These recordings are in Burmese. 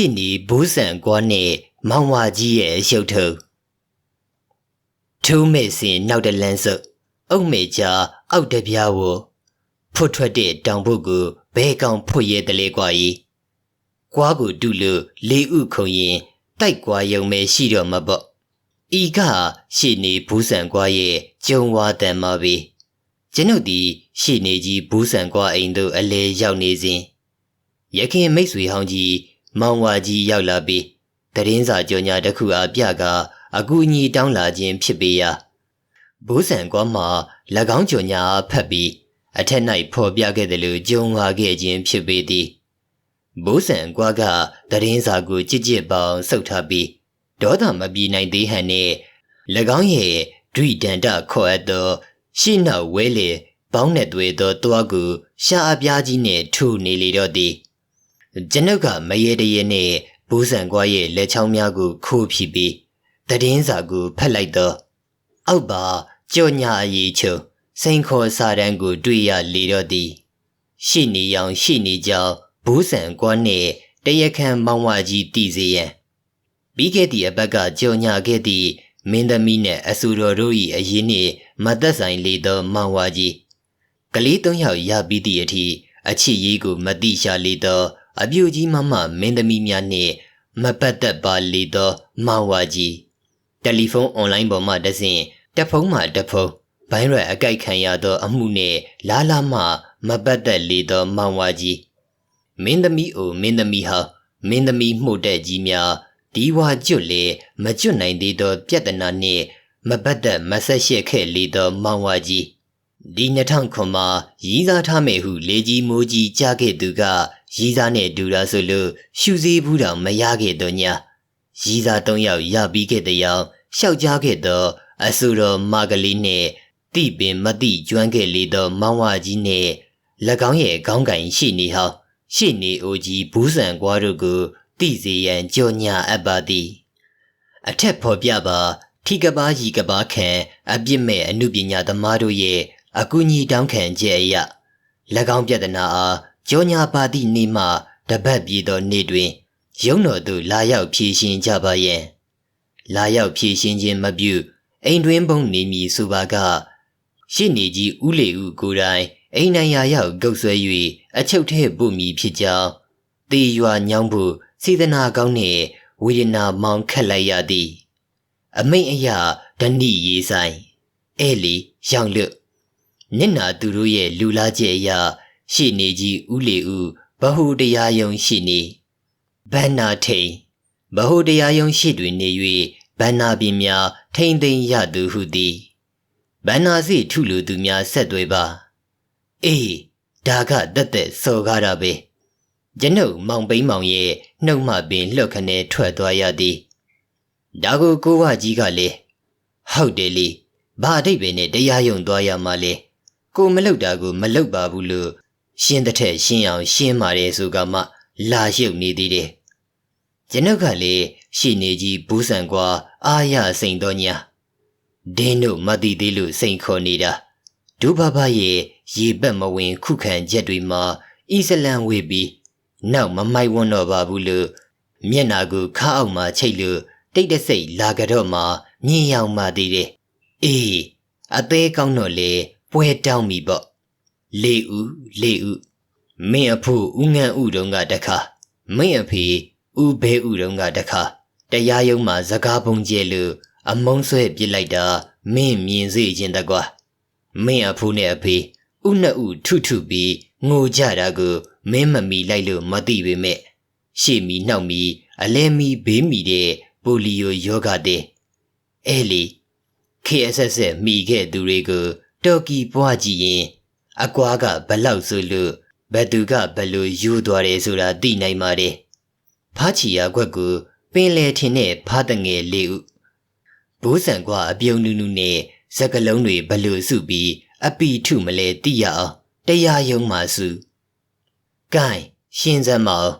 ရှိနေဘိုးဆန်ကွာနဲ့မောင်ဝါကြီးရဲ့ရုပ်ထုပ်ထိုးမဲ့စင်နောက်တလန်းစုပ်အုတ်မေချာအောက်တပြားဝဖွတ်ထွက်တဲ့တောင်ပုတ်ကိုဘဲကောင်ဖွတ်ရဲတလေကွာကြီးကွာကိုတူလို့လေးဥခုံရင်တိုက်ကွာယုံမဲရှိတော့မပေါ့ဤကရှေနေဘူးဆန်ကွာရဲ့ကျုံဝါတန်မှာပဲကျွန်ုပ်ဒီရှေနေကြီးဘူးဆန်ကွာအိမ်သို့အလဲရောက်နေစဉ်ရခင်မိတ်ဆွေဟောင်းကြီး မောင်ဝါကြီးရောက်လာပြီးတရင်စာကြောညာတစ်ခုအားပြကအကူအညီတောင်းလာခြင်းဖြစ်ပေရာဘိုးဆန်ကွာမှာ၎င်းကြောညာဖတ်ပြီးအထက်၌ဖော်ပြခဲ့တယ်လို့ကြုံလာခဲ့ခြင်းဖြစ်ပေသည်ဘိုးဆန်ကွာကတရင်စာကိုကြစ်ကြစ်ပေါင်းဆုတ်ထားပြီးဒေါသမပြေနိုင်သေးဟန်နှင့်၎င်းရဲ့ဒွိဒန္တခေါ်အပ်သောရှေ့နောက်ဝဲလေပေါင်းနဲ့တွေ့သောတွားကိုရှာအပြားကြီးနှင့်ထုနေလေတော့သည် ကျွန်ုပ်ကမရေတရေနှင့်ဘိုးဆန်ကွာရဲ့လက်ချောင်းများကိုခိုးဖြစ်ပြီးတည်င်းစာကိုဖတ်လိုက်တော့အောက်ပါကြော်ညာအရေးချုံစိန်ခေါ်စာတန်းကို တွေ့ရလေတော့သည်ရှိနေရောင်ရှိနေကြောင်ဘိုးဆန်ကွာနှင့်တရခန်မောင်ဝကြီးတည်စေရန်ပြီးခဲ့သည့်အပတ်ကကြော်ညာခဲ့သည့်မင်းသမီးနှင့်အဆူတော်တို့၏အရင်နှင့်မသက်ဆိုင်လေသောမောင်ဝကြီးကလေးသုံးယောက်ရပြီးသည့်အထိအချစ်ရေးကိုမတိရှာလေသော အပြူကြီးမမမင်းသမီးများနှင့်မပတ်သက်ပါလေသောမောင်ဝကြီးတယ်လီဖုန်းအွန်လိုင်းပေါ်မှတဆင့်တက်ဖုန်းမှတက်ဖုန်းဘိုင်းရွယ်အကြိုက်ခံရသော အမှုနှင့်လာလာမှမပတ်သက်လေသောမောင်ဝကြီးမင်းသမီးအိုမင်းသမီးဟာမင်းသမီးမှုတဲ့ကြီးများဒီဝါကျွတ်လေမကျွတ်နိုင်သေးသော ပြဿနာနှင့်မပတ်သက်မဆက်ရှက်ခဲ့လေသောမောင်ဝကြီး ဒီ2000မှာရီးစားထားမယ်ဟုလေကြီးမိုးကြီးကြားခဲ့သူကရီးစားနဲ့ဒူရာဆိုလို့ရှူစည်းဘူးတောင်မရခဲ့တော့ညာရီးစား၃ယောက်ရပြီးခဲ့တဲ့ယောင်ရှောက်ကြားခဲ့သောအဆူတော်မာဂလီနှင့်တိပင်မတိကျွမ်းခဲ့လေသောမောင်ဝကြီးနှင့်၎င်းရဲ့ခေါင်းကင်ရှိနေဟောင်းရှိနေအိုကြီးဘူးဆန်ကွာတို့ကိုတိစေရန်ကြောညာအပ်ပါသည်အထက်ဖော်ပြပါထိကပါရီကပါခံအပြစ်မဲ့အမှုပညာသမားတို့ရဲ့ အကူအညီတောင်းခံချက်အရ၎င်းပြဒနာအားကြောညာပါသည့်နေ့မှတပတ်ပြေသောနေ့တွင်ရုံးတော်သို့လာရောက်ဖြည့်ရှင်ကြပါယံလာရောက်ဖြည့်ရှင်ခြင်းမပြုအိမ်တွင်ပုံနေမည်ဆိုပါကရှစ်နေကြီးဦးလေဦးကိုယ်တိုင်အိမ်နိုင်ရာရောက်ဂုတ်ဆွဲ၍အချုပ်ထဲပို့မည်ဖြစ်ကြောင်းတေရွာညောင်းဖို့စေတနာကောင်းနှင့်ဝေဒနာမောင်ခက်လိုက်ရသည် အမိန်အရာဓဏိရေးဆိုင်အဲလီရောင်လွတ် မျက်နာသူတို့ရဲ့လူလားချက်အရာရှေ့နေကြီးဦးလေဦးဘဟုတရားယုံရှိနေဘန္နာထိန်ဘဟုတရားယုံရှိတွင်နေ၍ဘန္နာပင်များထိမ့်သိမ့်ရသူဟုသည်ဘန္နာစီထုလူသူများဆက်သွေပါအေးဒါကတက်တက်စော်ကားတာပဲကျွန်ုပ်မောင်ပိန်းမောင်ရဲ့နှုတ်မှပင်လှုပ်ခနဲ့ထွက်သွားရသည်ဒါကိုကိုဝကြီးကလေဟုတ်တယ်လေဘာအတိတ်ပဲနဲ့တရားယုံသွားရမှလဲ ကိုမလှုပ်တာကိုမလှုပ်ပါဘူးလို့ရှင်းတဲ့ထက်ရှင်းအောင်ရှင်းပါတယ်ဆိုကမှလာရှုပ်နေသေးတယ်ကျွန်ုပ်ကလေရှီနေကြီးဘူးဆန်ကွာအာရစိန်တော်ညာဒင်းတို့မသိသေးလို့စိန်ခေါ်နေတာဒုဘဘရဲ့ရေပက်မဝင် ခုခံချက်တွေမှာအစ္စလမ်ဝေပြီးနောက်မမိုက်ဝန်းတော့ပါဘူးလို့မျက်နာကိုခါအောက်မှာချိတ်လို့တိတ်တဆိတ်လာကြတော့မှမြင်ရောက်မှသေးတယ်အေးအသေးကောင်းတော့လေ ပွဲတောင်းပြီပေါ့လေဦးလေဦးမင်းအဖို့ဦးငန်းဦးတုံးကတခါမင်းအဖေဦးဘဲဦးတုံးကတခါတရားရုံးမှာဇကားပုံကျဲလို့အမုံဆွဲပြစ်လိုက်တာမင်းမြင်စေခြင်းတကွာမင်းအဖိုးနဲ့အဖေဦးနှစ်ဦးထုထုပြီးငိုကြတာကိုမင်းမမီလိုက်လို့မသိပေမဲ့ရှေ့မီနှောက်မီအလဲမီဘေးမီတဲ့ပိုလီယိုယောဂတဲ့အဲလီ KSS မိခဲ့သူတွေကို တော်ကီပွားကြည့်ရင်အကွာကဘလောက်ဆိုလို့ဘသူကဘလို့ယူသွားတယ်ဆိုတာသိနိုင်ပါတယ်ဖားချီယာခွက်ကိုပင်လေထင်တဲ့ဖားတငယ်လေးဦးဘိုးဆန်ကွာအပြုံနူးနူးနဲ့စကလုံးတွေဘလို့စုပြီးအပီထုမလဲသိရအောင်တရားယုံမှစု။ကဲရှင်းစမ်းမအောင်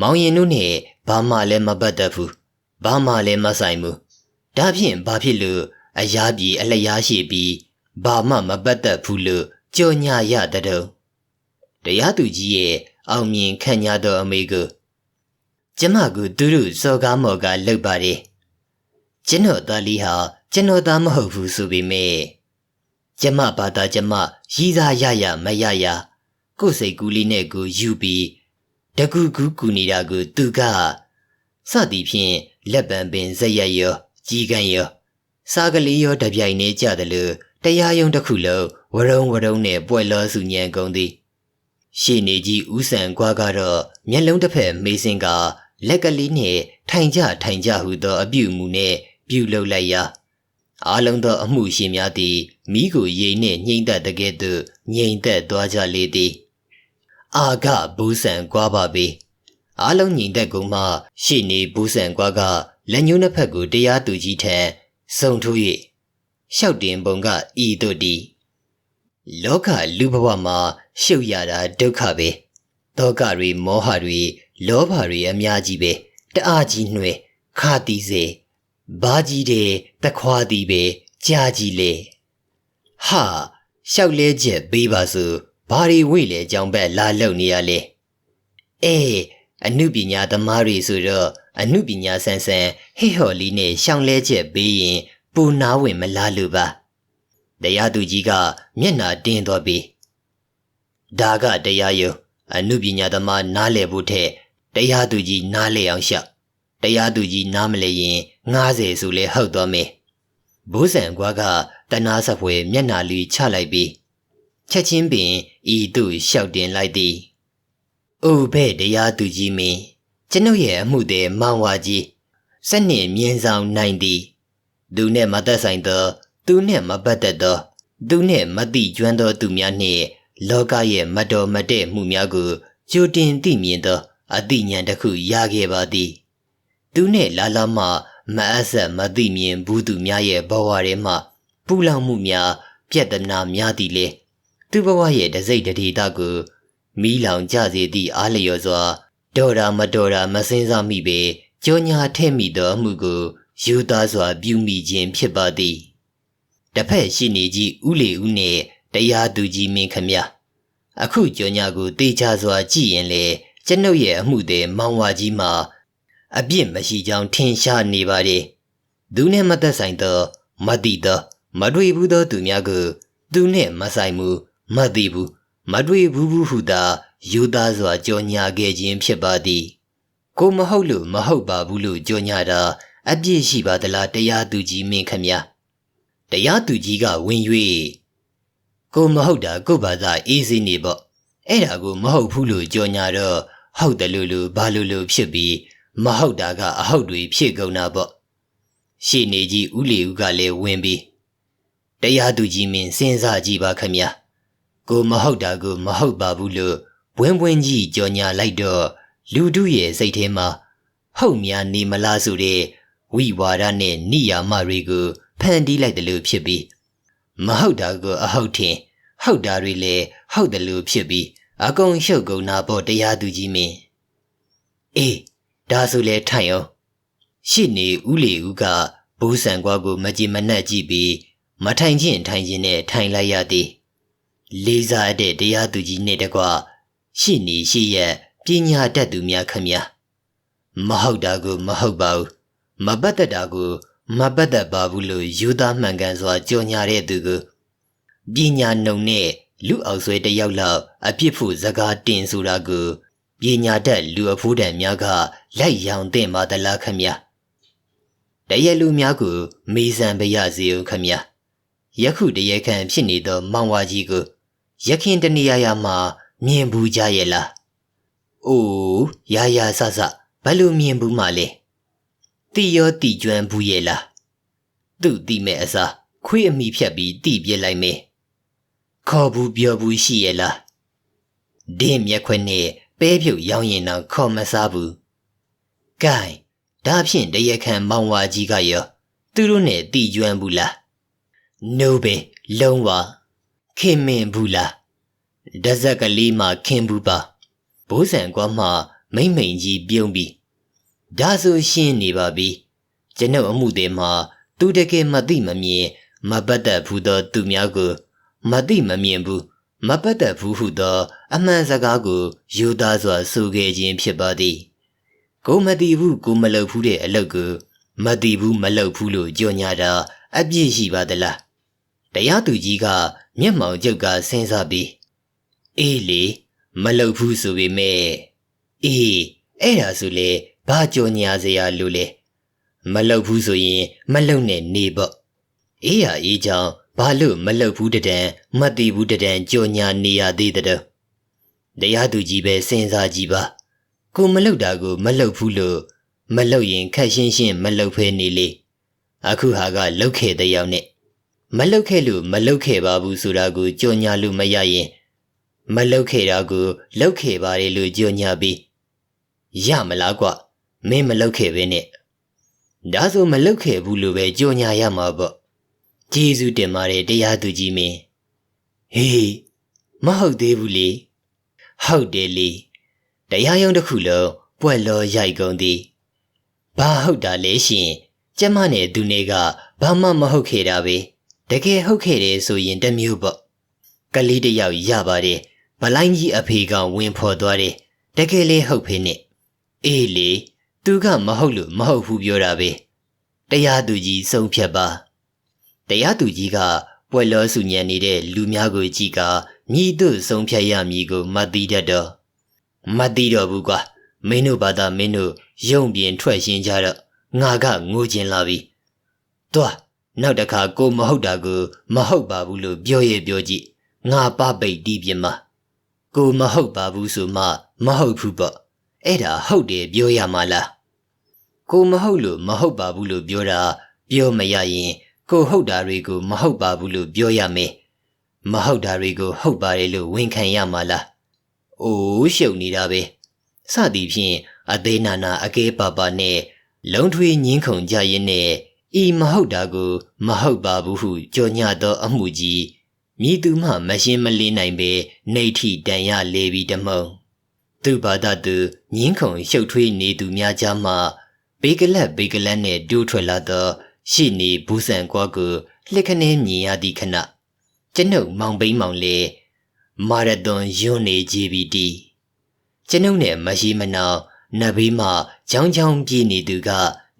မောင်ရင်တို့နဲ့ဘာမှလည်းမပတ်သက်ဘူး။ဘာမှလည်းမဆိုင်ဘူး။ဒါဖြင့်ဘာဖြစ်လို့အရာပြေအလျားရှိပြီး ဘာမှမပတ်သက်ဘူးလို့ကြော်ညာရတဲ့တုံး။တရားသူကြီးရဲ့အောင်မြင်ခံရသောအမေကိုကျမကသူတို့စောကားမော်ကလှုပ်ပါတယ်ကျွန်တော်သားလေးဟာကျွန်တော်သားမဟုတ်ဘူးဆိုပေမဲ့ကျမဘာသာကျမရည်စားရရမရရကိုယ်စိတ်ကူးလေးနဲ့ကိုယူပြီးတကူကူကူနေတာကိုသူကစသည်ဖြင့်လက်ပံပင်ဇက်ရက်ရောကြီးကန်းရောစားကလေးရောတပြိုင်နေကြတယ်လို့ တရားယုံတစ်ခုလုံးဝရုံဝရုံနဲ့ပွက်လောစုညံကုန်သည်ရှေနေကြီးဦးဆန်ကွာကတော့မျက်လုံးတစ်ဖက်မေးစင်ကလက်ကလေးနဲ့ထိုင်ကြထိုင်ကြဟုသောအပြုမူနဲ့ပြုလုပ်လိုက်ရာအားလုံးသောအမှုရှင်များသည်မိကိုရိမ်နှင့်ညှိမ့်သက်တကဲ့သို့ငြိမ်သက်သွားကြလေသည်အာကဘူးဆန်ကွာပါပေအားလုံးညီသက်ကုန်မှရှေ့နေဘူးဆန်ကွာကလက်ညှိုးနှစ်ဖက်ကိုတရားသူကြီးထံစုံထိုး၍ ရှောက်တင်ပုံကဤတို့တည်လောကလူဘဝမှာရှုပ်ရတာဒုက္ခပဲတောကတွေမောဟတွေလောဘတွေအများကြီးပဲတအားကြီးနှွဲခါတီးစေဘာကြီးတဲ့တခွားသည်ပဲကြာကြီးလေဟာရှောက်လဲချက်ပေးပါစို့ဘာတွေဝိလေကြောင်ဘက်လာလုံနေရလဲအေးအနုပညာသမားတွေဆိုတော့အနုပညာဆန်းဆန်းဟိဟော်လီနဲ့ရှောင်းလဲချက်ပေးရင် ပူနာဝင်မလားလို့ပါတရားသူကြီးကမျက်နာတင်းသွားပြီဒါကတရားယုံအနုပညာသမားနားလည်ဖို့ထက်တရားသူကြီးနားလည်အောင်ရှောက်တရားသူကြီးနားမလဲရင်90ဆိုလဲဟုတ်သွားမယ်ဘိုးဆန်ကွာကတနာစပွဲမျက်နာလေးချလိုက်ပြီးချက်ချင်းပင်ဤသို့လျှောက်တင်လိုက်သည်။အိုဘဲ့တရားသူကြီးမင်းကျွန်ုပ်ရဲ့အမှုသည်မောင်ဝါကြီးစက်နှင့်မြင်းဆောင်နိုင်သည် သူနှင့်မသက်ဆိုင်သော သူနှင့်မပတ်သက်သော သူနှင့်မတိကျွမ်းသောသူများနှင့် လောကရဲ့မတော်မတဲ့မှုများကိုကြိုတင်သိမြင်သော အသိဉာဏ်တစ်ခုရခဲ့ပါသည် သူနှင့်လာလာမှမအပ်ဆက်မသိမြင်ဘူးသူများရဲ့ဘဝထဲမှပူလောင်မှုများပြက်တနာများသည်လေသူဘဝရဲ့တစိတ်တဒေတာကိုမီးလောင်ကြစေသည့်အားလျော်စွာဒေါ်ရာမတော်ရာမစင်းစားမိပေကြောညာထဲ့မိသောအမှုကို ယူသားစွာပြုမိခြင်းဖြစ်ပါသည်တစ်ဖက်ရှိနေကြီးဥလေဦးနှင့်တရားသူကြီးမင်းခမအခုကြောညာကိုတေချာစွာကြည့်ရင်လေကျွန်ုပ်ရဲ့အမှုတွေမောင်ဝါကြီးမှာအပြစ်မရှိကြောင်းထင်ရှားနေပါလေသူနဲ့မသက်ဆိုင်သောမတိသောမတွေ့ဘူးသောသူများကိုသူနှင့်မဆိုင်မှုမသိဘူးမတွေ့ဘူးဘူးဟုသာယူသားစွာကြောညာခဲ့ခြင်းဖြစ်ပါသည် ကိုမဟုတ်လို့မဟုတ်ပါဘူးလို့ကြောညာတာ အပြစ်ရှိပါသလားတရားသူကြီးမင်းခမညာတရားသူကြီးကဝင်၍ကိုမဟုတ်တာကိုဘာသာအေးစိနေပေါ့အဲ့ဒါကိုမဟုတ်ဘူးလို့ကြောညာတော့ဟုတ်တယ်လို့လို့ဘာလို့လို့ဖြစ်ပြီးမဟုတ်တာကအဟုတ်တွေဖြစ်ကုန်တာပေါ့ရှေ့နေကြီးဦးလီဦးကလည်းဝင်ပြီးတရားသူကြီးမင်းစဉ်းစားကြည့်ပါခမညာကိုမဟုတ်တာကိုမဟုတ်ပါဘူးလို့ဘွင်းဘွင်းကြီးကြော်ညာလိုက်တော့လူတို့ရဲ့စိတ်ထဲမှာဟုတ်များနေမလားဆိုတဲ့ ဝိဝါဒနဲ့နိယာမတွေကိုဖန်တီးလိုက်တယ်လို့ဖြစ်ပြီးမဟုတ်တာကိုအဟုတ်ထင်ဟုတ်တာတွေလည်းဟုတ်တယ်လို့ဖြစ်ပြီးအကုန်ရှုပ်ကုန်တာပေါ့တရားသူကြီးမင်းအေးဒါဆိုလေထိုင်အောင်ရှစ်နေဦးလေဦးကဘိုးဆန်ကွာကိုမကြည်မနှက်ကြည့်ပြီးမထိုင်ချင်းထိုင်ချင်းနဲ့ထိုင်လိုက်ရသည်လေးစားတဲ့တရားသူကြီးနဲ့တကွရှစ်နေရှိရဲ့ပညာတတ်သူများခမညာမဟုတ်တာကိုမဟုတ်ပါဘူး မပတ်သက်တာကိုမပတ်သက်ပါဘူးလို့ယူသားမှန်ကန်စွာကြော်ညာတဲ့သူကိုပညာနှုံနဲ့လူအောင်ဆွဲတယောက်လောက်အပြစ်ဖို့စကားတင်ဆိုတာကိုပညာတတ်လူအဖိုးတန်များကလိုက်ရောင်တဲ့ပါသလားခမညာတရလူများကိုမေးစံပရစေဦးခမညာယခုတရခန့်ဖြစ်နေသောမောင်ဝါကြီးကိုရခင်တနေရာရာမှာမြင်ဘူးကြရဲ့လား။အိုးရာရာဆဆဘယ်လိုမြင်ဘူးမှလဲ။ တီရောတီကျွမ်းဘူးရဲ့လား။သူ့တီမဲ့အစားခွေးအမိဖြတ်ပြီးတီပြစ်လိုက်မယ်။ခေါ်ဘူးပြောဘူးရှိရဲ့လား။ဒင်းမျက်ခွက်နဲ့ပဲဖြုတ်ရောင်းရင်တော့ခေါ်မစားဘူး။ကဲဒါဖြင့်တရခန့်မောင်ဝါကြီးကရောသူတို့နဲ့တီကျွမ်းဘူးလား။ no ပဲလုံးဝခင်မင်ဘူးလားဒဇက်ကလေးမှခင်ဘူးပါဘိုးဆန်ကွာမှမိမ့်မိန်ကြီးပြုံးပြီး ဒါဆိုရှင်းနေပါပြီကျွန်ုပ်အမှုတွေမှာသူတကယ်မသိမမြင်မပတ်သက်ဘူးသောသူများကိုမသိမမြင်ဘူးမပတ်သက်ဘူးဟုသော အမှန်စကားကိုယူသားစွာဆိုခဲ့ခြင်းဖြစ်ပါသည်ကိုမတိဘူးကိုမလုပ်ဘူးတဲ့အလုပ်ကိုမတိဘူးမလုပ်ဘူးလို့ကြော်ညာတာအပြစ်ရှိပါသလားတရားသူကြီးကမျက်မှောင်ကျုပ်ကစဉ်းစားပြီးအေးလေမလုပ်ဘူးဆိုပေမဲ့အေးအဲ့ဒါဆိုလေ ဘာကြော်ညာစရာလို့လဲမလုပ်ဘူးဆိုရင်မလုပ်နဲ့နေပေါ့အေးရအေးကြောင့်ဘာလို့မလုပ်ဘူးတဒံမတိဘူးတဒံကြော်ညာနေရသေးတဲ့တရားသူကြီးပဲစဉ်းစားကြည့်ပါကိုမလုပ်တာကိုမလုပ်ဘူးလို့မလုပ်ရင်ခက်ရှင်းရှင်းမလုပ်ဖဲနေလေအခုဟာကလုတ်ခဲ့တဲ့ရောက်နဲ့မလုတ်ခဲ့လို့မလုတ်ခဲ့ပါဘူးဆိုတာကိုကြော်ညာလို့မရရင်မလုတ်ခဲ့တာကိုလုတ်ခဲ့ပါတယ်လို့ကြော်ညာပြီးရမလားကွ မင်းမလုတ်ခဲ့ပဲနဲ့ဒါဆိုမလုတ်ခဲ့ဘူးလို့ပဲကြော်ညာရမှာပေါ့ကျေးဇူးတင်ပါတယ်တရားသူကြီးမင်းဟေးမဟုတ်သေးဘူးလေဟုတ်တယ်လေတရားရုံးတစ်ခုလုံးပွက်လောရိုက်ကုန်သည်ဘာဟုတ်တာလဲရှင်ကျမနဲ့သူနေကဘာမှမဟုတ်ခဲ့တာပဲတကယ်ဟုတ်ခဲ့တယ်ဆိုရင်တမျိုးပေါ့ကလေးတစ်ယောက်ရပါတယ်ဗလိုင်းကြီးအဖေကဝင်ဖော်သွားတယ်တကယ်လေးဟုတ်ဖေးနဲ့အေးလေ သူကမဟုတ်လို့မဟုတ်ဘူးပြောတာပဲတရားသူကြီးစုံဖြတ်ပါတရားသူကြီးကပွဲလောစုညံနေတဲ့လူများကိုကြည့်ကမြည်သူဆုံးဖြတ်ရမည်ကိုမသိတတ်တော့မသိတော့ဘူးကွာမင်းတို့ဘာသာမင်းတို့ရုံပြင်ထွက်ရှင်းကြတော့ငါကငိုကျင်လာပြီသွားနောက်တစ်ခါကိုမဟုတ်တာကိုမဟုတ်ပါဘူးလို့ပြောရပြောကြည့်ငါပပိတ်တီးပြမကိုမဟုတ်ပါဘူးဆိုမှမဟုတ်ဘူးပေါ့အဲ့ဒါဟုတ်တယ်ပြောရမှာလား ကိုမဟုတ်လို့မဟုတ်ပါဘူးလို့ပြောတာပြောမရရင်ကိုဟုတ်တာတွေကိုမဟုတ်ပါဘူးလို့ပြောရမယ်မဟုတ်တာတွေကိုဟုတ်ပါတယ်လို့ဝန်ခံရမှာလားအိုးရှုပ်နေတာပဲစသည်ဖြင့်အသေးနာနာအကဲပါပါနဲ့လုံထွေးညင်းခုန်ကြရင်နဲ့ဤမဟုတ်တာကို မဟုတ်ပါဘူးဟုကြော်ညသောအမှုကြီးမိသူမှမရှင်းမလေးနိုင်ပဲနေထီတန်ရလေပြီတမုံသူဘာသာသူညင်းခုန်ရှုပ်ထွေးနေသူများကြားမှ ဘေကလက်ဘေကလက်နဲ့ဒူးထွက်လာသောရှီနေဘူးဆန်ကွာကိုလက်ခနဲမြင်ရသည့်ခဏကျွန်ုပ်မောင်ပိန်းမောင်လေမာရသွန်ယွန်းနေကြပြီတီကျွန်ုပ်နဲ့မရှိမနာနဘေးမှချောင်းချောင်းပြေးနေသူက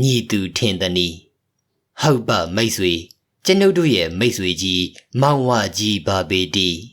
ညီသူထင်သည်။ဟုတ်ပါမိတ်ဆွေကျွန်ုပ်တို့ရဲ့မိတ်ဆွေကြီးမောင်ဝကြီးပါပေတီ။